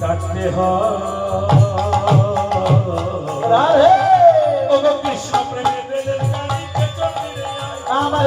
ডাকতে কৃষ্ণ প্রেমের আমার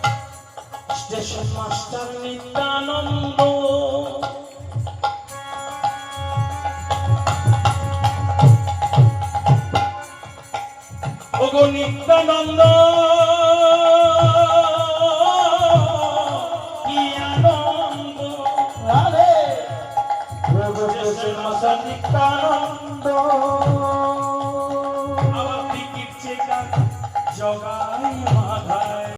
স্টেশন মাস্টার নিত্যানন্দ। ওগো নিত্যানন্দ নিত্যানন্দ আবার টিকিট চেকার জগাই মাথায়।